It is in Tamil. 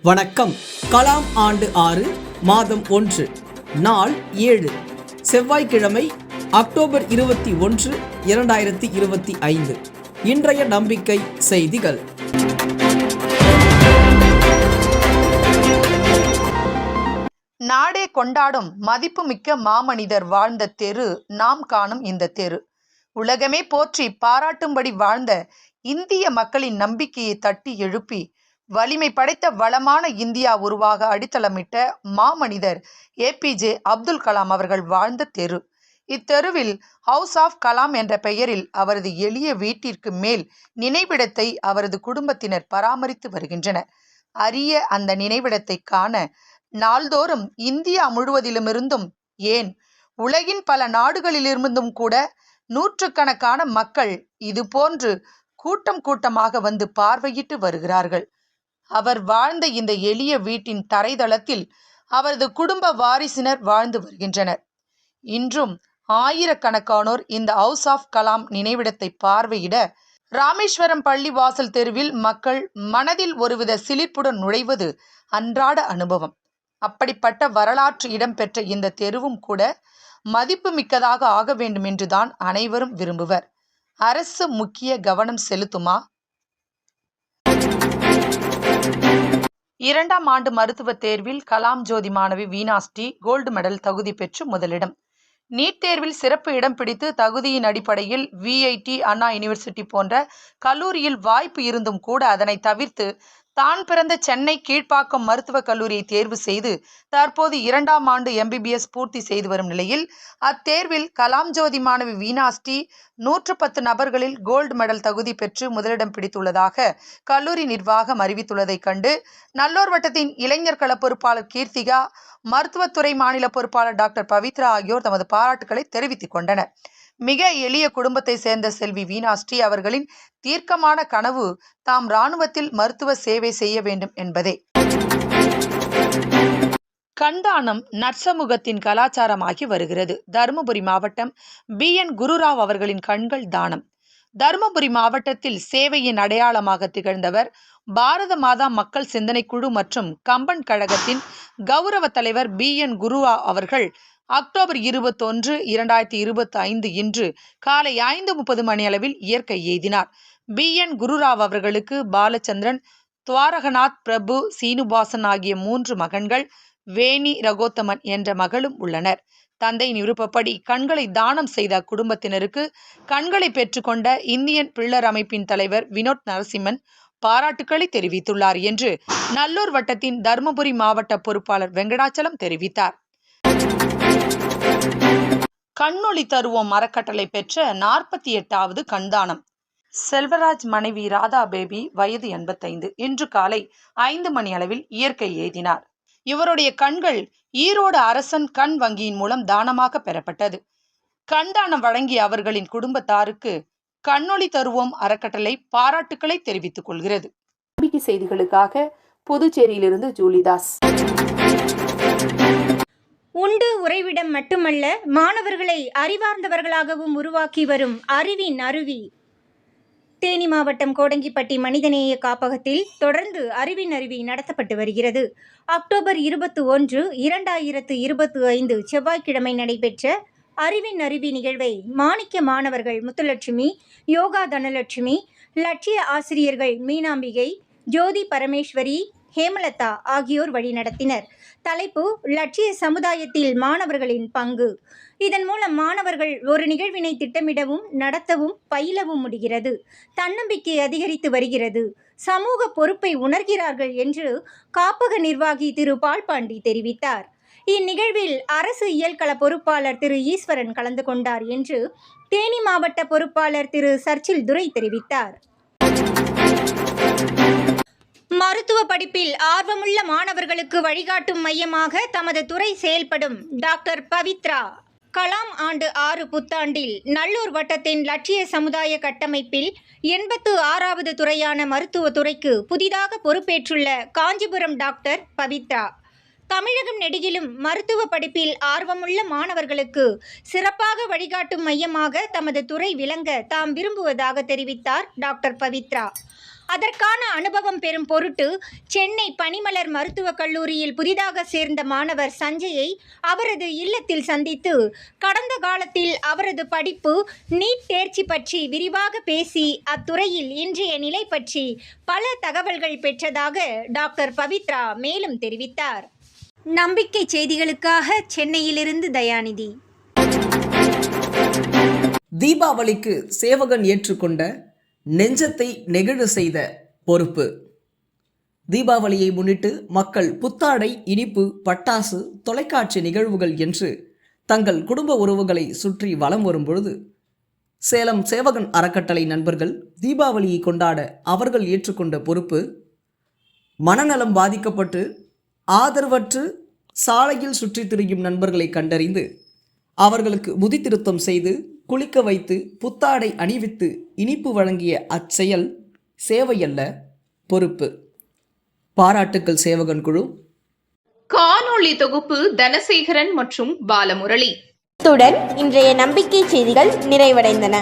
வணக்கம். கலாம் ஆண்டு ஆறு மாதம் ஒன்று நாள் ஏழு செவ்வாய்க்கிழமை அக்டோபர் இருபத்தி ஒன்று இரண்டாயிரத்தி இருபத்தி ஐந்து. இன்றைய நம்பிக்கை செய்திகள். நாடே கொண்டாடும் மதிப்புமிக்க மாமனிதர் வாழ்ந்த தெரு நாம் காணும் இந்த தெரு. உலகமே போற்றி பாராட்டும்படி வாழ்ந்த இந்திய மக்களின் நம்பிக்கையை தட்டி எழுப்பி வலிமை படைத்த வளமான இந்தியா உருவாக அடித்தளமிட்ட மாமனிதர் ஏபிஜே அப்துல் கலாம் அவர்கள் வாழ்ந்த தெரு. இத்தெருவில் ஹவுஸ் ஆஃப் கலாம் என்ற பெயரில் அவரது எளிய வீட்டிற்கு மேல் நினைவிடத்தை அவரது குடும்பத்தினர் பராமரித்து வருகின்றனர். அரிய அந்த நினைவிடத்தை காண நாள்தோறும் இந்தியா முழுவதிலுமிருந்தும் ஏன் உலகின் பல நாடுகளிலிருந்தும் கூட நூற்றுக்கணக்கான மக்கள் இதுபோன்று கூட்டம் கூட்டமாக வந்து பார்வையிட்டு வருகிறார்கள். அவர் வாழ்ந்த இந்த எளிய வீட்டின் தரைதளத்தில் அவரது குடும்ப வாரிசினர் வாழ்ந்து வருகின்றனர். இன்றும் ஆயிரக்கணக்கானோர் இந்த ஹவுஸ் ஆஃப் கலாம் நினைவிடத்தை பார்வையிட ராமேஸ்வரம் பள்ளி வாசல் தெருவில் மக்கள் மனதில் ஒருவித சிலிர்ப்புடன் நுழைவது அன்றாட அனுபவம். அப்படிப்பட்ட வரலாற்று இடம்பெற்ற இந்த தெருவும் கூட மதிப்பு மிக்கதாக ஆக வேண்டும் என்றுதான் அனைவரும் விரும்புவர். அரசு முக்கிய கவனம் செலுத்துமா? இரண்டாம் ஆண்டு மருத்துவ தேர்வில் கலாம் ஜோதி மாணவி வீணாஸ்டி கோல்டு மெடல் தகுதி பெற்று முதலிடம். நீட் தேர்வில் சிறப்பு இடம் பிடித்து தகுதியின் அடிப்படையில் விஐடி அண்ணா யூனிவர்சிட்டி போன்ற கல்லூரியில் வாய்ப்பு இருந்தும் கூட அதனை தவிர்த்து தான் பிறந்த சென்னை கீழ்ப்பாக்கம் மருத்துவக் கல்லூரியை தேர்வு செய்து தற்போது இரண்டாம் ஆண்டு எம்பிபிஎஸ் பூர்த்தி செய்து வரும் நிலையில் அத்தேர்வில் கலாம் ஜோதி மாணவி வீணாஸ்டி நூற்று பத்து நபர்களில் கோல்டு மெடல் தகுதி பெற்று முதலிடம் பிடித்துள்ளதாக கல்லூரி நிர்வாகம் அறிவித்துள்ளதைக் கண்டு நல்லூர் வட்டத்தின் இளைஞர் கள பொறுப்பாளர் கீர்த்திகா மருத்துவத்துறை மாநில பொறுப்பாளர் டாக்டர் பவித்ரா ஆகியோர் தமது பாராட்டுகளை தெரிவித்துக் கொண்டனர். மிக எளிய குடும்பத்தை சேர்ந்த செல்வி வீணாஸ்ரீ அவர்களின் தீர்க்கமான கனவு தாம் இராணுவத்தில் மருத்துவ சேவை செய்ய வேண்டும் என்பதே. கண்தானம் நற்சமூகத்தின் கலாச்சாரமாகி வருகிறது. தருமபுரி மாவட்டம் பி. என். குருராவ் அவர்களின் கண்கள் தானம். தருமபுரி மாவட்டத்தில் சேவையின் அடையாளமாக திகழ்ந்தவர் பாரத மாதா மக்கள் சிந்தனை குழு மற்றும் கம்பன் கழகத்தின் கௌரவ தலைவர் பி. என். குருவா அவர்கள் அக்டோபர் இருபத்தொன்று இரண்டாயிரத்தி இருபத்தி ஐந்து இன்று காலை ஐந்து முப்பது மணி அளவில் இயற்கை எய்தினார். பி. என். குருராவ் அவர்களுக்கு பாலச்சந்திரன் துவாரகநாத் பிரபு சீனுபாசன் ஆகிய மூன்று மகன்கள் வேணி ரகோத்தமன் என்ற மகளும் உள்ளனர். தந்தையின் விருப்பப்படி கண்களை தானம் செய்த குடும்பத்தினருக்கு கண்களை பெற்றுக்கொண்ட இந்தியன் பிள்ளர் அமைப்பின் தலைவர் வினோத் நரசிம்மன் பாராட்டுக்களை தெரிவித்துள்ளார் என்று நல்லூர் வட்டத்தின் தருமபுரி மாவட்ட பொறுப்பாளர் வெங்கடாச்சலம் தெரிவித்தார். கண்ணொளி தருவோம் அறக்கட்டளை பெற்ற நாற்பத்தி எட்டாவது கண்தானம். செல்வராஜ் மனைவி ராதா பேபி வயது எண்பத்தைந்து. இன்று காலை ஐந்து மணி அளவில் இயற்கை எய்தினார் இவருடைய கண்கள் ஈரோடு அரசன் கண் வங்கியின் மூலம் தானமாக பெறப்பட்டது. கண்தானம் வழங்கிய அவர்களின் குடும்பத்தாருக்கு கண்ணொளி தருவோம் அறக்கட்டளை பாராட்டுக்களை தெரிவித்துக் கொள்கிறது. நம்பிக்கை செய்திகளுக்காக புதுச்சேரியிலிருந்து ஜூலிதாஸ். உண்டு உறைவிடம் மட்டுமல்ல மாணவர்களை அறிவார்ந்தவர்களாகவும் உருவாக்கி வரும் அறிவின் அருவி. தேனி மாவட்டம் கோடங்கிப்பட்டி மனிதநேய காப்பகத்தில் தொடர்ந்து அறிவின் அருவி நடத்தப்பட்டு வருகிறது. அக்டோபர் இருபத்தி ஒன்று இரண்டாயிரத்து இருபத்தி ஐந்து செவ்வாய்க்கிழமை நடைபெற்ற அறிவின் அருவி நிகழ்வை மாணிக்க மாணவர்கள் முத்துலட்சுமி யோகா தனலட்சுமி லட்சிய ஆசிரியர்கள் மீனாம்பிகை ஜோதி பரமேஸ்வரி ஹேமலதா ஆகியோர் வழிநடத்தினர். தலைப்பு லட்சிய சமுதாயத்தில் மாணவர்களின் பங்கு. இதன் மூலம் மாணவர்கள் ஒரு நிகழ்வினை திட்டமிடவும் நடத்தவும் பயிலவும் முடிகிறது. தன்னம்பிக்கை அதிகரித்து வருகிறது. சமூக பொறுப்பை உணர்கிறார்கள் என்று காப்பக நிர்வாகி திரு. பால்பாண்டி தெரிவித்தார். இந்நிகழ்வில் அரசு இயல்கள பொறுப்பாளர் திரு. ஈஸ்வரன் கலந்து கொண்டார் என்று தேனி மாவட்ட பொறுப்பாளர் திரு. சர்ச்சில் துரை தெரிவித்தார். மருத்துவ படிப்பில் ஆர்வமுள்ள மாணவர்களுக்கு வழிகாட்டும் மையமாக தமது துறை செயல்படும் டாக்டர் பவித்ரா. கலாம் ஆண்டு ஆறு புத்தாண்டில் நல்லூர் வட்டத்தின் லட்சிய சமுதாய கட்டமைப்பில் எண்பத்து ஆறாவது துறையான மருத்துவத்துறைக்கு புதிதாக பொறுப்பேற்றுள்ள காஞ்சிபுரம் டாக்டர் பவித்ரா. தமிழகம் நெடுகிலும் மருத்துவ படிப்பில் ஆர்வமுள்ள மாணவர்களுக்கு சிறப்பாக வழிகாட்டும் மையமாக தமது துறை விளங்க தாம் விரும்புவதாக தெரிவித்தார் டாக்டர் பவித்ரா. அதற்கான அனுபவம் பெறும் பொருட்டு சென்னை பனிமலர் மருத்துவக் கல்லூரியில் புதிதாக சேர்ந்த மாணவர் சஞ்சயை அவரது இல்லத்தில் சந்தித்து கடந்த காலத்தில் அவரது படிப்பு நீட் தேர்ச்சி பற்றி விரிவாக பேசி அத்துறையில் இன்றைய நிலை பற்றி பல தகவல்கள் பெற்றதாக டாக்டர் பவித்ரா மேலும் தெரிவித்தார். நம்பிக்கை செய்திகளுக்காக சென்னையிலிருந்து தயாநிதி. தீபாவளிக்கு சேவகன் ஏற்றுக்கொண்ட நெஞ்சத்தை நெகிழ செய்த பொறுப்பு. தீபாவளியை முன்னிட்டு மக்கள் புத்தாடை இனிப்பு பட்டாசு தொலைக்காட்சி நிகழ்வுகள் என்று தங்கள் குடும்ப உறவுகளை சுற்றி வலம் வரும்பொழுது சேலம் சேவகன் அறக்கட்டளை நண்பர்கள் தீபாவளியை கொண்டாட அவர்கள் ஏற்றுக்கொண்ட பொறுப்பு மனநலம் பாதிக்கப்பட்டு ஆதரவற்று சாலையில் சுற்றித் திரியும் நண்பர்களை கண்டறிந்து அவர்களுக்கு முதித்திருத்தம் செய்து குளிக்க வைத்து புத்தாடை அணிவித்து இனிப்பு வழங்கிய அச்செயல் சேவையல்ல பொறுப்பு. பாராட்டுக்கள் சேவகன் குழு. காணொளி தொகுப்பு தனசேகரன் மற்றும் பாலமுரளி. இத்துடன் இன்றைய நம்பிக்கை செய்திகள் நிறைவடைந்தன.